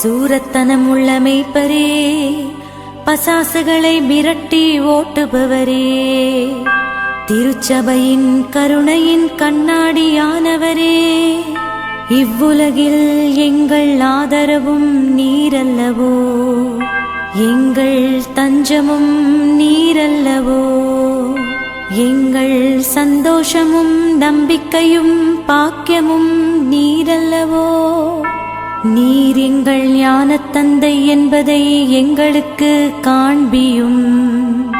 சூரத்தனம் உள்ள மெய்ப்பரே பசாசுகளை மிரட்டி ஓட்டுபவரே. திருச்சபையின் கருணையின் கண்ணாடியானவரே இவ்வுலகில் எங்கள் ஆதரவும் நீரல்லவோ? எங்கள் தஞ்சமும் நீரல்லவோ? எங்கள் சந்தோஷமும் நம்பிக்கையும் பாக்கியமும் நீர நீர் எங்கள் ஞானத்தந்தை என்பதை எங்களுக்கு காண்பியும்.